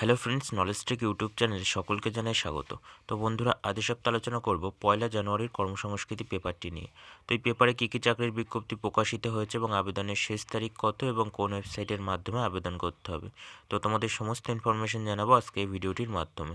Hello friends knowledge tech YouTube চ্যানেলে সকলকে জানাই স্বাগত। তো বন্ধুরা, আজ সপ্তাহে আলোচনা করব পয়লা জানুয়ারির কর্মসংস্কৃতি পেপারটি নিয়ে। তো এই পেপারে কী কী চাকরির বিজ্ঞপ্তি প্রকাশিত হয়েছে এবং আবেদনের শেষ তারিখ কত এবং কোন ওয়েবসাইটের মাধ্যমে আবেদন করতে হবে? তো তোমাদের সমস্ত ইনফরমেশন জানাব আজকে এই ভিডিওটির মাধ্যমে।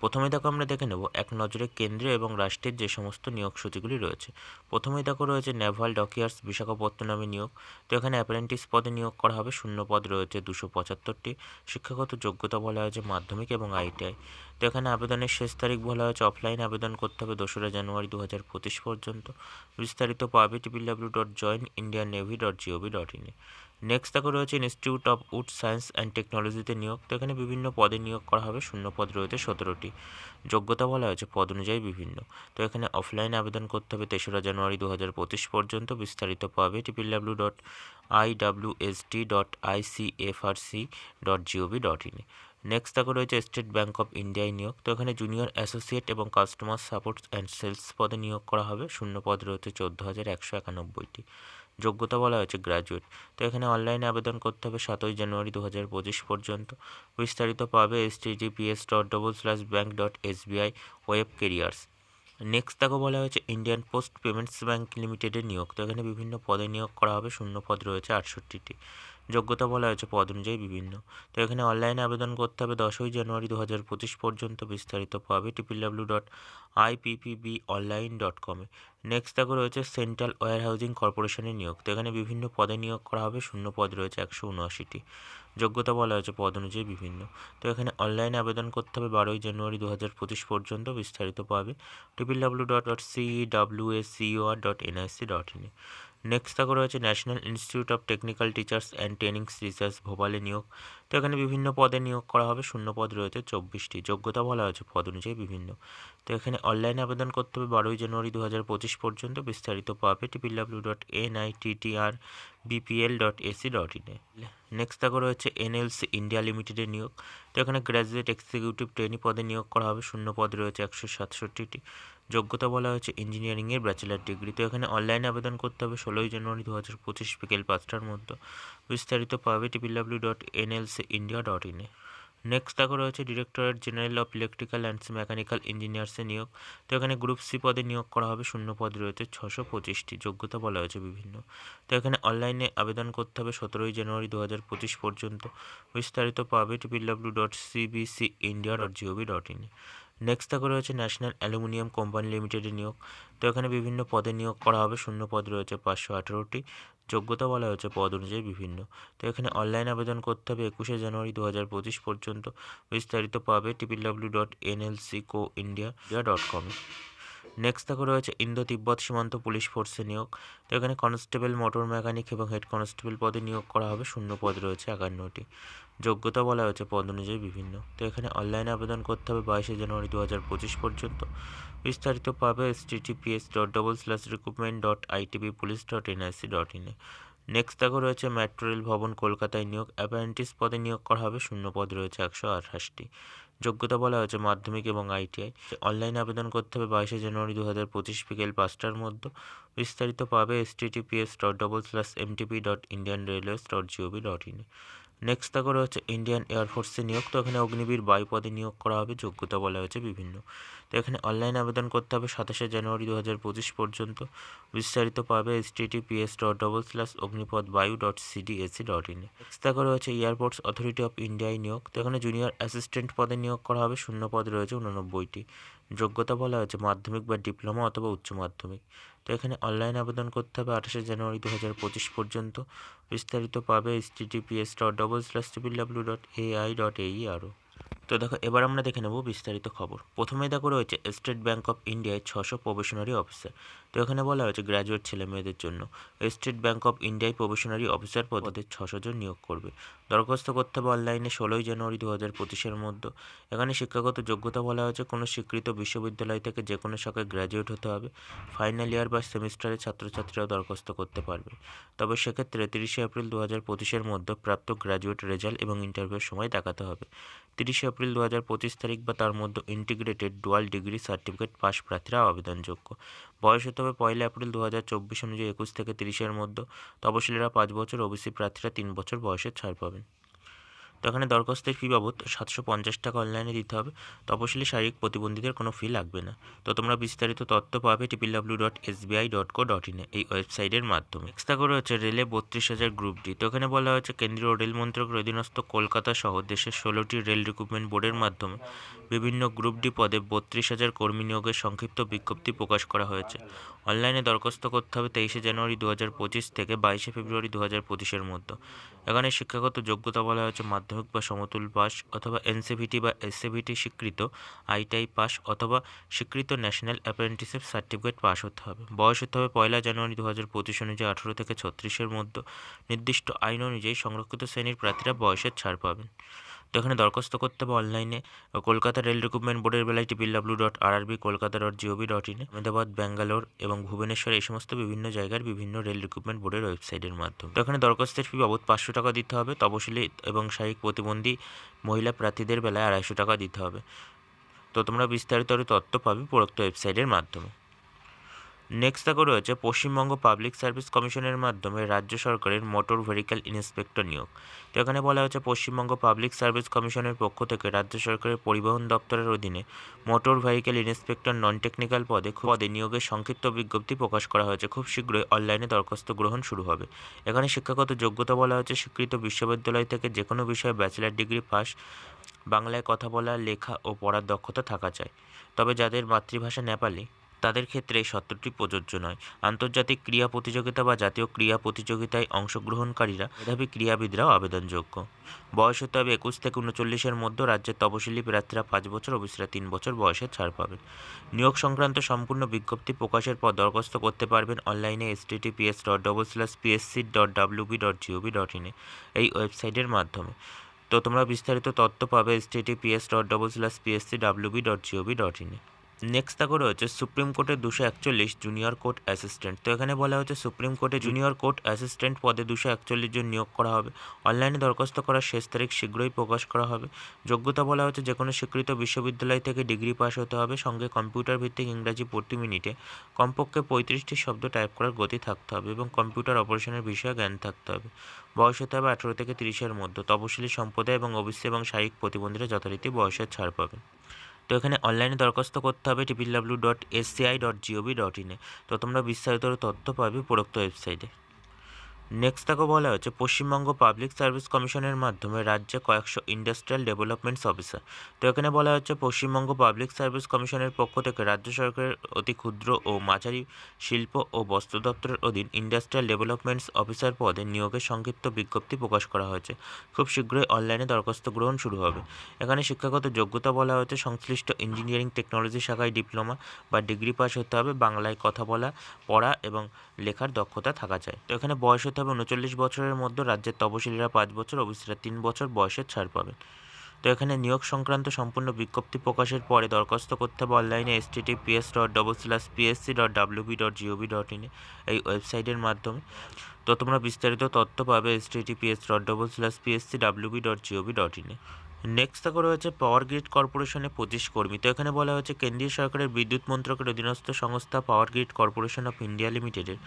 প্রথমে দেখো আমরা দেখে নেব এক নজরে কেন্দ্রীয় এবং রাষ্ট্রের যে সমস্ত নিয়োগ সূচিগুলি রয়েছে। প্রথমেই দেখো রয়েছে নেভাল ডকিয়ার্স বিশাখাপত্তনমে নিয়োগ। তো এখানে অ্যাপ্রেন্টিস পদে নিয়োগ করা হবে, শূন্য পদ রয়েছে দুশো পঁচাত্তরটি। শিক্ষাগত যোগ্যতা বলা হয়েছে মাধ্যমিক এবং আইটিআই। তো এখানে আবেদনের শেষ তারিখ বলা হয়েছে অফলাইন আবেদন করতে হবে দোসরা জানুয়ারি দু হাজার পঁচিশ পর্যন্ত। বিস্তারিত পাবে triple w dot join Indian navy dot gov dot ইনে নেক্সট দেখো রয়েছে institute of wood science and টেকনোলজিতে নিয়োগ। তো এখানে বিভিন্ন পদে নিয়োগ করা হবে। শূন্য পদ রয়েছে সতেরোটি। যোগ্যতা বলা হয়েছে, পদ অনুযায়ী বিভিন্ন। তো এখানে অফলাইন আবেদন করতে হবে তেসরা জানুয়ারি দু হাজার পঁচিশ পর্যন্ত। বিস্তারিত পাবে triple w dot I W S T dot I C F R C dot gov dot ইনে নেক্সট দেখো রয়েছে স্টেট ব্যাঙ্ক অফ ইন্ডিয়ায় নিয়োগ। তো এখানে জুনিয়র অ্যাসোসিয়েট এবং কাস্টমার সাপোর্ট অ্যান্ড সেলস পদে নিয়োগ করা হবে। শূন্য পদ রয়েছে চোদ্দ হাজার একশো একানব্বইটি। যোগ্যতা বলা হয়েছে গ্র্যাজুয়েট তো এখানে অনলাইনে আবেদন করতে হবে সাতই জানুয়ারি দু হাজার পঁচিশ পর্যন্ত। বিস্তারিত পাবে https dot double slash bank dot S SBI web careers next তাকে বলা হয়েছে ইন্ডিয়ান পোস্ট পেমেন্টস ব্যাঙ্ক লিমিটেডের নিয়োগ। তো এখানে বিভিন্ন পদে নিয়োগ করা হবে, শূন্য পদ রয়েছে আটষট্টিটি। যোগ্যতা বলা হয়েছে পদ অনুযায়ী বিভিন্ন। তো এখানে অনলাইনে আবেদন করতে হবে দশই জানুয়ারি দু হাজার পঁচিশ পর্যন্ত বিস্তারিত পাবে triple w dot IPPB online dot কমে নেক্সট দেখো রয়েছে সেন্ট্রাল ওয়ার হাউজিং কর্পোরেশনের নিয়োগ। তো এখানে বিভিন্ন পদে নিয়োগ করা হবে, শূন্য পদ রয়েছে একশো উনআশিটি। যোগ্যতা বলা হয়েছে পদ অনুযায়ী বিভিন্ন। তো এখানে অনলাইনে আবেদন করতে হবে বারোই জানুয়ারি দু হাজার পঁচিশ পর্যন্ত বিস্তারিত পাবে triple W dot dot C W S COR dot NIC dot in next দেখো রয়েছে national institute of technical teachers and trainings research ভোপালে নিয়োগ। তো এখানে বিভিন্ন পদে নিয়োগ করা হবে, শূন্য পদ রয়েছে, চব্বিশটি। যোগ্যতা বলা হয়েছে পদ অনুযায়ী বিভিন্ন। তো এখানে অনলাইনে আবেদন করতে হবে বারোই জানুয়ারি দু হাজার পঁচিশ পর্যন্ত। বিস্তারিত পাবে triple W dot N I T T T R dot AC dot ইনে নেক্সট দেখো রয়েছে এনএলসি ইন্ডিয়া লিমিটেডের নিয়োগ। তো এখানে গ্র্যাজুয়েট এক্সিকিউটিভ ট্রেনি পদে নিয়োগ করা হবে, শূন্য পদ রয়েছে একশো সাতষট্টিটি। যোগ্যতা বলা হয়েছে ইঞ্জিনিয়ারিংয়ের ব্যাচেলার ডিগ্রি তো এখানে অনলাইনে আবেদন করতে হবে ষোলোই জানুয়ারি দু হাজার পঁচিশ বিকেল পাঁচটার মধ্যে। বিস্তারিত পাবে triple W dot NLC India dot ইনে নেক্সট দেখো রয়েছে directorate general of electrical and mechanical ইঞ্জিনিয়ার্সে নিয়োগ। তো এখানে গ্রুপ সি পদে নিয়োগ করা হবে, শূন্য পদ রয়েছে ছশো পঁচিশটি, যোগ্যতা বলা হয়েছে বিভিন্ন। তো এখানে অনলাইনে আবেদন করতে হবে সতেরোই জানুয়ারি দু হাজার পঁচিশ পর্যন্ত। বিস্তারিত পাবে triple W dot CBC India dot gov dot in next দেখো রয়েছে ন্যাশনাল অ্যালুমিনিয়াম কোম্পানি লিমিটেডের নিয়োগ। তো এখানে বিভিন্ন পদে নিয়োগ করা হবে। শূন্য পদ রয়েছে পাঁচশো আঠেরোটি। যোগ্যতা বলা হয়েছে পদ অনুযায়ী বিভিন্ন। তো এখানে অনলাইন আবেদন করতে হবে একুশে জানুয়ারি দু হাজার পঁচিশ পর্যন্ত। বিস্তারিত পাবে triple W dot NLC co India dot com next দেখো রয়েছে ইন্দো তিব্বত সীমান্ত পুলিশ ফোর্সে নিয়োগ। তো এখানে কনস্টেবল মোটর মেকানিক এবং হেড কনস্টেবল পদে নিয়োগ করা হবে। শূন্য পদ রয়েছে একান্নটি। যোগ্যতা বলা হয়েছে পদ অনুযায়ী বিভিন্ন। তো এখানে অনলাইনে আবেদন করতে হবে বাইশে জানুয়ারি দু হাজার পঁচিশ পর্যন্ত। বিস্তারিত পাবে https dot double slash recruitment dot ITB police dot NIC dot ইনে নেক্সট দেখো রয়েছে মেট্রো রেল ভবন কলকাতায় নিয়োগ। অ্যাপ্রেন্টিস পদে নিয়োগ করা হবে, শূন্য পদ রয়েছে একশো আঠাশটি। যোগ্যতা বলা হয়েছে মাধ্যমিক এবং আইটিআই অনলাইনে আবেদন করতে হবে বাইশে জানুয়ারি দু হাজার পঁচিশ বিকেল পাঁচটার মধ্যে। বিস্তারিত পাবে https dot double slash MTP dot Indian railways dot gov dot in next দেখো রয়েছে ইন্ডিয়ান এয়ারফোর্সে নিয়োগ। তো এখানে অগ্নিবীর বায়ু পদে নিয়োগ করা হবে, যোগ্যতা বলা হয়েছে বিভিন্ন। তো এখানে অনলাইন আবেদন করতে হবে সাতাশে জানুয়ারি দু হাজার পঁচিশ পর্যন্ত। বিস্তারিত পাবে https dot double slash Agnipath Vayu dot CDAC dot in next দেখো রয়েছে এয়ারপোর্টস অথরিটি অফ ইন্ডিয়ায় নিয়োগ। তো এখানে জুনিয়র অ্যাসিস্ট্যান্ট পদে নিয়োগ করা হবে, শূন্য পদ রয়েছে উননব্বইটি। যোগ্যতা বলা হয়েছে মাধ্যমিক বা ডিপ্লোমা অথবা উচ্চ মাধ্যমিক। তো এখানে অনলাইন আবেদন করতে হবে আঠাশে জানুয়ারি দু হাজার পঁচিশ পর্যন্ত। বিস্তারিত পাবে https dot double slash W dot AI dot এই আরও। তো দেখো, এবার আমরা দেখে নেব বিস্তারিত খবর। প্রথমে দেখো রয়েছে স্টেট ব্যাঙ্ক অফ ইন্ডিয়ায় ছশো প্রবেশনারি অফিসার তো এখানে বলা হয়েছে গ্র্যাজুয়েট ছেলে মেয়েদের জন্য স্টেট ব্যাঙ্ক অফ ইন্ডিয়ায় প্রবেশনারি অফিসার পদে ছশো জন নিয়োগ করবে। দরখাস্ত করতে হবে অনলাইনে ষোলোই জানুয়ারি দু হাজার পঁচিশের মধ্যে। এখানে শিক্ষাগত যোগ্যতা বলা হয়েছে, কোনো স্বীকৃত বিশ্ববিদ্যালয় থেকে যে কোনো শাখায় গ্র্যাজুয়েট হতে হবে। ফাইনাল ইয়ার বা সেমিস্টারের ছাত্রছাত্রীরাও দরখাস্ত করতে পারবে। তবে সেক্ষেত্রে তিরিশে এপ্রিল দু হাজার পঁচিশের মধ্যে প্রাপ্ত গ্র্যাজুয়েট রেজাল্ট এবং ইন্টারভিউর সময় দেখাতে হবে। তিরিশে এপ্রিল দু পঁচিশ তারিখ বা তার মধ্যে integrated dual degree certificate pass প্রার্থীরা আবেদনযোগ্য। বয়স হতে হবে পয়লা এপ্রিল দু হাজার চব্বিশ অনুযায়ী একুশ থেকে তিরিশের মধ্যে। তপশিলীরা পাঁচ বছর, ওবিসি প্রার্থীরা তিন বছর বয়সের ছাড় পাবেন। তো এখানে দরখাস্তের ফি বাবদ সাতশো পঞ্চাশ টাকা অনলাইনে দিতে হবে। তপশিলি শারীরিক প্রতিবন্ধীদের কোনো ফি লাগবে না। তো তোমরা বিস্তারিত তথ্য পাবে triple w dot SBI dot co dot ইনে এই ওয়েবসাইটের মাধ্যমে। নেক্সট করে হচ্ছে রেলে বত্রিশ হাজার গ্রুপ ডি তো এখানে বলা হয়েছে, কেন্দ্রীয় রেল মন্ত্রকের অধীনস্থ কলকাতা সহ দেশের ষোলোটি রেল রিক্রুটমেন্ট বোর্ডের মাধ্যমে বিভিন্ন গ্রুপ ডি পদে বত্রিশ হাজার কর্মী নিয়োগের সংক্ষিপ্ত বিজ্ঞপ্তি প্রকাশ করা হয়েছে। অনলাইনে দরখাস্ত করতে হবে তেইশে জানুয়ারি দু হাজার পঁচিশ থেকে বাইশে ফেব্রুয়ারি দু হাজার পঁচিশের মধ্যে। এখানে শিক্ষাগত যোগ্যতা বলা হয়েছে, মাধ্যমিক বা সমতুল পাস অথবা এনসিভিটি বা এসসিভিটি স্বীকৃত আইটিআই পাস অথবা স্বীকৃত ন্যাশনাল অ্যাপ্রেন্টিসশিপ সার্টিফিকেট পাস হতে হবে। বয়স হতে হবে পয়লা জানুয়ারি দু হাজার পঁচিশ অনুযায়ী আঠারো থেকে ছত্রিশের মধ্যে। নির্দিষ্ট আইন অনুযায়ী সংরক্ষিত শ্রেণির প্রার্থীরা বয়সের ছাড় পাবেন। তো এখানে দরখাস্ত করতে হবে অনলাইনে কলকাতা রেল রিক্রুটমেন্ট বোর্ডের বেলায় triple w dot RRB Kolkata dot gov dot ইনে আহমেদাবাদ, ব্যাঙ্গালোর এবং ভুবনেশ্বর, এই সমস্ত বিভিন্ন জায়গার বিভিন্ন রেল রিক্রুটমেন্ট বোর্ডের ওয়েবসাইটের মাধ্যমে। তো এখানে দরখাস্তের ফি বাবদ পাঁচশো টাকা দিতে হবে। তপশিলি এবং শারীরিক প্রতিবন্ধী মহিলা প্রার্থীদের বেলায় আড়াইশো টাকা দিতে হবে। তো তোমরা বিস্তারিত তথ্য পাবে উপরোক্ত ওয়েবসাইটের মাধ্যমে। নেক্সট দেখো রয়েছে পশ্চিমবঙ্গ পাবলিক সার্ভিস কমিশনের মাধ্যমে রাজ্য সরকারের মোটর ভেহিক্যাল ইন্সপেক্টর নিয়োগ। তো এখানে বলা হয়েছে পশ্চিমবঙ্গ পাবলিক সার্ভিস কমিশনের পক্ষ থেকে রাজ্য সরকারের পরিবহন দপ্তরের অধীনে motor vehicle inspector non technical পদে পদে নিয়োগের সংক্ষিপ্ত বিজ্ঞপ্তি প্রকাশ করা হয়েছে। খুব শীঘ্রই অনলাইনে দরখাস্ত গ্রহণ শুরু হবে। এখানে শিক্ষাগত যোগ্যতা বলা হয়েছে, স্বীকৃত বিশ্ববিদ্যালয় থেকে যে কোনো বিষয়ে ব্যাচেলার ডিগ্রি পাস বাংলায় কথা বলা, লেখা ও পড়ার দক্ষতা থাকা চাই। তবে যাদের মাতৃভাষা নেপালি তাদের ক্ষেত্রে এই শর্তটি প্রযোজ্য নয়। আন্তর্জাতিক ক্রীড়া প্রতিযোগিতা বা জাতীয় ক্রীড়া প্রতিযোগিতায় অংশগ্রহণকারীরা, মেধাবী ক্রীড়াবিদরাও আবেদনযোগ্য। বয়স হতে হবে একুশ থেকে উনচল্লিশের মধ্যে, রাজ্যের তপশিলি প্রার্থীরা পাঁচ বছর, অফিসরা তিন বছর বয়সে ছাড় পাবেন নিয়োগ সংক্রান্ত সম্পূর্ণ বিজ্ঞপ্তি প্রকাশের পর দরখাস্ত করতে পারবেন অনলাইনে https dot double slash PSC dot WB dot gov dot ইনে এই ওয়েবসাইটের মাধ্যমে। তো তোমরা বিস্তারিত তথ্য পাবে https dot double slash PSC WB dot gov dot ইনে নেক্সট দেখো রয়েছে সুপ্রিম কোর্টের দুশো একচল্লিশ জুনিয়র কোর্ট অ্যাসিস্ট্যান্ট তো এখানে বলা হচ্ছে সুপ্রিম কোর্টে জুনিয়র কোর্ট অ্যাসিস্ট্যান্ট পদে দুশো একচল্লিশ জন নিয়োগ করা হবে। অনলাইনে দরখাস্ত করার শেষ তারিখ শীঘ্রই প্রকাশ করা হবে। যোগ্যতা বলা হচ্ছে যে কোনো স্বীকৃত বিশ্ববিদ্যালয় থেকে ডিগ্রি পাস হতে হবে সঙ্গে কম্পিউটার ভিত্তিক ইংরাজি প্রতি মিনিটে। কমপক্ষে পঁয়ত্রিশটি শব্দ টাইপ করার গতি থাকতে হবে এবং কম্পিউটার অপারেশনের বিষয়ে জ্ঞান থাকতে হবে। বয়স হতে হবে আঠেরো থেকে তিরিশের মধ্যে। তপশিলি সম্প্রদায় এবং ওবিসি এবং শারীরিক প্রতিবন্ধীরা যথারীতি বয়সের ছাড় পাবেন। তো এখানে অনলাইনে দরখাস্ত করতে হবে triple w dot SCI dot gov dot ইনে তো তোমরা বিস্তারিত তথ্য পাবে উপরোক্ত ওয়েবসাইটে নেক্সট তাকে বলা হচ্ছে পশ্চিমবঙ্গ পাবলিক সার্ভিস কমিশনের মাধ্যমে রাজ্যে কয়েকশো ইন্ডাস্ট্রিয়াল ডেভেলপমেন্টস অফিসার তো এখানে বলা হচ্ছে পশ্চিমবঙ্গ পাবলিক সার্ভিস কমিশনের পক্ষ থেকে রাজ্য সরকারের অতি ক্ষুদ্র ও মাঝারি শিল্প ও বস্ত্র দপ্তরের অধীন ইন্ডাস্ট্রিয়াল ডেভেলপমেন্টস অফিসার পদে নিয়োগের সংক্ষিপ্ত বিজ্ঞপ্তি প্রকাশ করা হয়েছে। খুব শীঘ্রই অনলাইনে দরখাস্ত গ্রহণ শুরু হবে। এখানে শিক্ষাগত যোগ্যতা বলা হয়েছে, সংশ্লিষ্ট ইঞ্জিনিয়ারিং টেকনোলজি শাখায় ডিপ্লোমা বা ডিগ্রি পাস হতে হবে, বাংলায় কথা বলা, পড়া এবং লেখার দক্ষতা থাকা চাই। তো এখানে বয়স হতে হবে উনচল্লিশ বছরের মধ্যে রাজ্যের তপশিলীরা পাঁচ বছর ওবিসিরা তিন বছর বয়সের ছাড় পাবেন। তো এখানে নিয়োগ সংক্রান্ত সম্পূর্ণ বিজ্ঞপ্তি প্রকাশের পরে দরখাস্ত করতে হবে অনলাইনে https dot double slash PSC dot WB dot gov dot ইনে এই ওয়েবসাইটের মাধ্যমে। তো তোমরা বিস্তারিত তথ্য পাবে https dot double slash PSC WB dot gov dot ইনে নেক্সট দেখো রয়েছে পাওয়ার গ্রিড কর্পোরেশনে পঁচিশ কর্মী। তো এখানে বলা হয়েছে কেন্দ্রীয় সরকারের বিদ্যুৎ মন্ত্রকের অধীনস্থ সংস্থা power grid corporation of India লিমিটেডের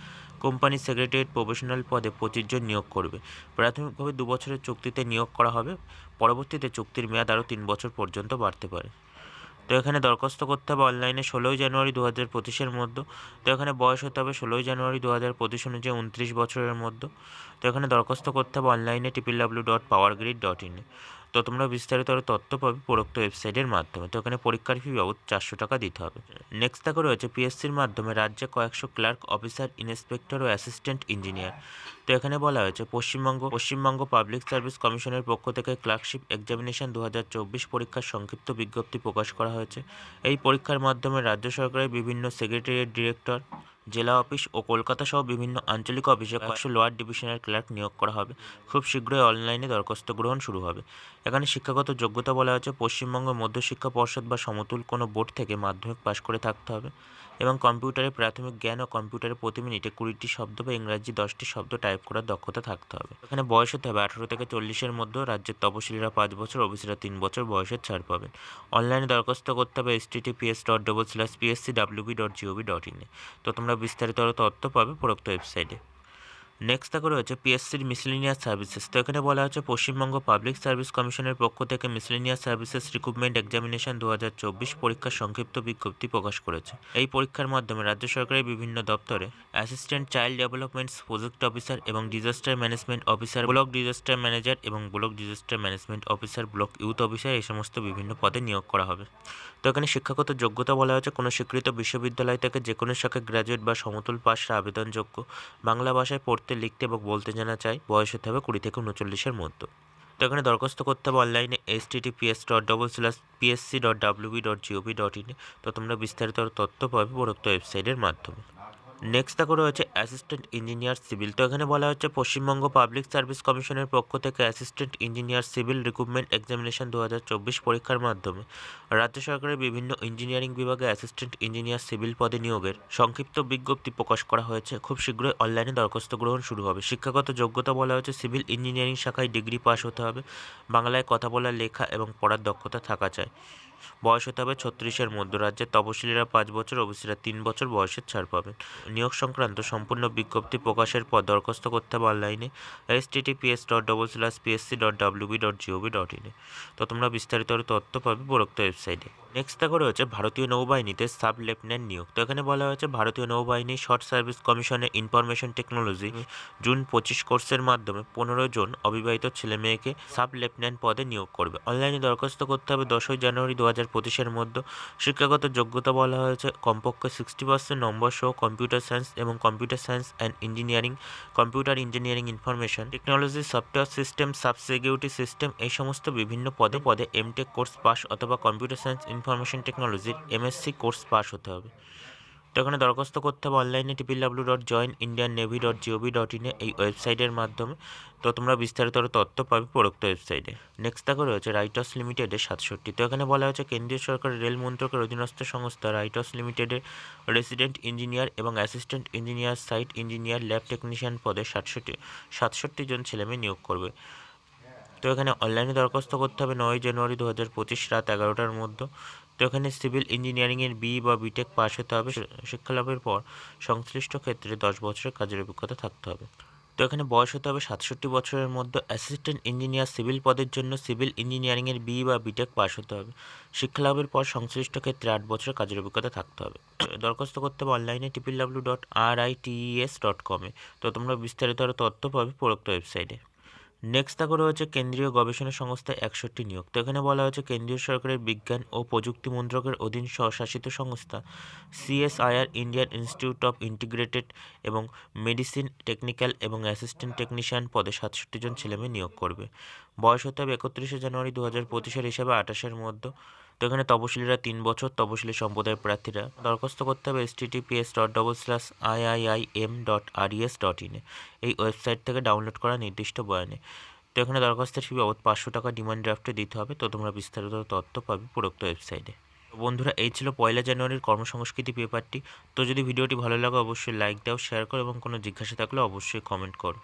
কোম্পানি সেক্রেটারিয়েট প্রফেশনাল পদে পঁচিশ জন নিয়োগ করবে। প্রাথমিকভাবে দু বছরের চুক্তিতে নিয়োগ করা হবে। পরবর্তীতে চুক্তির মেয়াদ আরও তিন বছর পর্যন্ত বাড়তে পারে। তো এখানে দরখাস্ত করতে হবে অনলাইনে ষোলোই জানুয়ারি দু হাজার পঁচিশের মধ্যে। তো এখানে বয়স হতে হবে ষোলোই জানুয়ারি দু হাজার পঁচিশ অনুযায়ী উনত্রিশ বছরের মধ্যে। তো এখানে দরখাস্ত করতে হবে অনলাইনে triple w dot power grid dot ইনে তো তোমরা বিস্তারিত তথ্য পাবে উপরোক্ত ওয়েবসাইটের মাধ্যমে। তো এখানে পরীক্ষার ফি বাবদ চারশো টাকা দিতে হবে। নেক্সট দেখো রয়েছে পিএসসির মাধ্যমে রাজ্যে কয়েকশো ক্লার্ক অফিসার ইন্সপেক্টর ও অ্যাসিস্ট্যান্ট ইঞ্জিনিয়ার তো এখানে বলা হয়েছে, পশ্চিমবঙ্গ পশ্চিমবঙ্গ পাবলিক সার্ভিস কমিশনের পক্ষ থেকে ক্লার্কশিপ এক্সামিনেশন দু হাজার চব্বিশ পরীক্ষার সংক্ষিপ্ত বিজ্ঞপ্তি প্রকাশ করা হয়েছে। এই পরীক্ষার মাধ্যমে রাজ্য সরকারের বিভিন্ন সেক্রেটারিয়েট ডিরেক্টর জেলা অফিস ও কলকাতা সহ বিভিন্ন আঞ্চলিক অফিসে কয়েকশো লোয়ার ডিভিশনের ক্লার্ক নিয়োগ করা হবে। খুব শীঘ্রই অনলাইনে দরখাস্ত গ্রহণ শুরু হবে। এখানে শিক্ষাগত যোগ্যতা বলা হয়েছে, পশ্চিমবঙ্গ মধ্যশিক্ষা পর্ষদ বা সমতুল কোনো বোর্ড থেকে মাধ্যমিক পাশ করে থাকতে হবে। এবং কম্পিউটারে প্রাথমিক জ্ঞান ও কম্পিউটারে প্রতি মিনিটে কুড়িটি শব্দ বা ইংরাজি দশটি শব্দ টাইপ করার দক্ষতা থাকতে হবে। এখানে বয়স হতে হবে আঠারো থেকে চল্লিশের মধ্যে। রাজ্যের তপশিলীরা পাঁচ বছর, ওবিসিরা তিন বছর বয়সের ছাড় পাবেন। অনলাইনে দরখাস্ত করতে হবে https dot double slash PSC WB dot gov dot ইনে তো তোমরা বিস্তারিত তথ্য পাবে প্রোক্ত ওয়েবসাইটে। নেক্সট দেখো রয়েছে পিএসসির মিসলিনিয়াস সার্ভিসেস তো এখানে বলা হচ্ছে পশ্চিমবঙ্গ পাবলিক সার্ভিস কমিশনের পক্ষ থেকে মিসলিনিয়াস সার্ভিসেস রিক্রুটমেন্ট এক্সামিনেশন দু হাজার চব্বিশ পরীক্ষার সংক্ষিপ্ত বিজ্ঞপ্তি প্রকাশ করেছে। এই পরীক্ষার মাধ্যমে রাজ্য সরকারের বিভিন্ন দপ্তরে assistant child developments project officer এবং disaster management officer block disaster manager এবং block disaster management officer block youth officer এই সমস্ত বিভিন্ন পদে নিয়োগ করা হবে। তো এখানে শিক্ষাগত যোগ্যতা বলা হয়েছে। কোনো স্বীকৃত বিশ্ববিদ্যালয় থেকে যে কোনো শাখায় গ্র্যাজুয়েট বা সমতুল পাশরা আবেদনযোগ্য বাংলা ভাষায় পড়তে, লিখতে এবং বলতে জানা চায় বয়স হতে হবে কুড়ি থেকে উনচল্লিশের মধ্যে। তো এখানে দরখাস্ত করতে হবে অনলাইনে https dot double slash PSC dot WB dot gov dot ইনে তো তোমরা বিস্তারিত তথ্য পাবে উপরোক্ত ওয়েবসাইটের মাধ্যমে। নেক্সট দেখো রয়েছে অ্যাসিস্ট্যান্ট ইঞ্জিনিয়ার সিভিল তো এখানে বলা হচ্ছে পশ্চিমবঙ্গ পাবলিক সার্ভিস কমিশনের পক্ষ থেকে assistant engineer civil recruitment examination দু হাজার চব্বিশ পরীক্ষার মাধ্যমে রাজ্য সরকারের বিভিন্ন ইঞ্জিনিয়ারিং বিভাগে অ্যাসিস্ট্যান্ট ইঞ্জিনিয়ার সিভিল পদে নিয়োগের সংক্ষিপ্ত বিজ্ঞপ্তি প্রকাশ করা হয়েছে। খুব শীঘ্রই অনলাইনে দরখাস্ত গ্রহণ শুরু হবে। শিক্ষাগত যোগ্যতা বলা হয়েছে সিভিল ইঞ্জিনিয়ারিং শাখায় ডিগ্রি পাস হতে হবে। বাংলায় কথা বলা লেখা এবং পড়ার দক্ষতা থাকা চাই। বয়স হতে হবে ছত্রিশের মধ্য। রাজ্যের তপশিলীরা পাঁচ বছর, ওবিসিরা তিন বছর বয়সের ছাড় পাবেন। নিয়োগ সংক্রান্ত সম্পূর্ণ বিজ্ঞপ্তি প্রকাশের পর দরখাস্ত করতে হবে অনলাইনে। Https dot double slash PSC dot WB dot gov dot ইনে তো তোমরা বিস্তারিত তথ্য পাবে উপরোক্ত ওয়েবসাইটে। নেক্সট দেখো রয়েছে ভারতীয় নৌবাহিনীতে সাব লেফটেন্যান্ট নিয়োগ। তো এখানে বলা হয়েছে ভারতীয় নৌবাহিনী শর্ট সার্ভিস কমিশনের ইনফরমেশন টেকনোলজি জুন পঁচিশ কোর্সের মাধ্যমে পনেরো জন অবিবাহিত ছেলে মেয়েকে সাব লেফটেন্যান্ট পদে নিয়োগ করবে। অনলাইনে দরখাস্ত করতে হবে দশই জানুয়ারি দু হাজার পঁচিশের মধ্যে। শিক্ষাগত যোগ্যতা বলা হয়েছে কমপক্ষে সিক্সটি পার্সেন্ট নম্বর সহ কম্পিউটার সায়েন্স এবং computer science and engineering computer engineering information technology software system sub security system এই সমস্ত বিভিন্ন পদে পদে এমটেক কোর্স পাস অথবা কম্পিউটার সায়েন্স ইনফরমেশন টেকনোলজির এমএসসি কোর্স পাস হতে হবে। তো এখানে দরখাস্ত করতে হবে অনলাইনে triple dot join Indian navy dot gov dot ইনে এই ওয়েবসাইটের মাধ্যমে। তো তোমরা বিস্তারিতর তথ্য পাবে উপরোক্ত ওয়েবসাইটে নেক্সট দেখো রয়েছে রাইটস লিমিটেডের সাতষট্টি। তো এখানে বলা হয়েছে কেন্দ্রীয় সরকারের রেল মন্ত্রকের অধীনস্থ সংস্থা রাইটস লিমিটেডের রেসিডেন্ট ইঞ্জিনিয়ার এবং assistant engineer site engineer lab technician পদে সাতষট্টি সাতষট্টি জন ছেলেমেয়ে নিয়োগ করবে। তো এখানে অনলাইনে দরখাস্ত করতে হবে নয় জানুয়ারি দু হাজার পঁচিশ রাত এগারোটার মধ্যে। তো এখানে সিভিল ইঞ্জিনিয়ারিংয়ের বি বা বিটেক পাস হতে হবে। শিক্ষালাভের পর সংশ্লিষ্ট ক্ষেত্রে দশ বছরের কাজের অভিজ্ঞতা থাকতে হবে। তো এখানে বয়স হতে হবে সাতষট্টি বছরের মধ্যে। অ্যাসিস্ট্যান্ট ইঞ্জিনিয়ার সিভিল পদের জন্য সিভিল ইঞ্জিনিয়ারিংয়ের বি বা বিটেক পাস হতে হবে। শিক্ষালাভের পর সংশ্লিষ্ট ক্ষেত্রে আট বছরের কাজের অভিজ্ঞতা থাকতে হবে। দরখাস্ত করতে হবে অনলাইনে triple W dot R I TES dot কমে। তো তোমরা বিস্তারিত আরও তথ্য পাবে প্রোক্ত ওয়েবসাইটে। নেক্সট দেখো রয়েছে কেন্দ্রীয় গবেষণা সংস্থা একষট্টি নিয়োগ। তো এখানে বলা হয়েছে কেন্দ্রীয় সরকারের বিজ্ঞান ও প্রযুক্তি মন্ত্রকের অধীন স্বশাসিত সংস্থা, CSIR Indian institute of integrated এবং মেডিসিন টেকনিক্যাল এবং অ্যাসিস্ট্যান্ট টেকনিশিয়ান পদে সাতষট্টি জন ছেলেমেয়ে নিয়োগ করবে। বয়স হতে হবে একত্রিশে জানুয়ারি দু হাজার পঁচিশের হিসাবে আঠাশের মধ্যে। তো এখানে তপশিলীরা তিন বছর, তপশিলি সম্প্রদায়ের প্রার্থীরা। দরখাস্ত করতে হবে https dot double slash IIIM dot RES dot ইনে এই ওয়েবসাইট থেকে ডাউনলোড করা নির্দিষ্ট বয়ানে। তো এখানে দরখাস্তের ফি বাবদ পাঁচশো টাকা ডিমান্ড ড্রাফটে দিতে হবে। তো তোমরা বিস্তারিত তথ্য পাবে উপরোক্ত ওয়েবসাইটে। বন্ধুরা, এই ছিল পয়লা জানুয়ারির কর্মসংস্কৃতি পেপারটি। তো যদি ভিডিওটি ভালো লাগে, অবশ্যই লাইক দাও, শেয়ার করো এবং কোনো জিজ্ঞাসা থাকলে অবশ্যই কমেন্ট করো।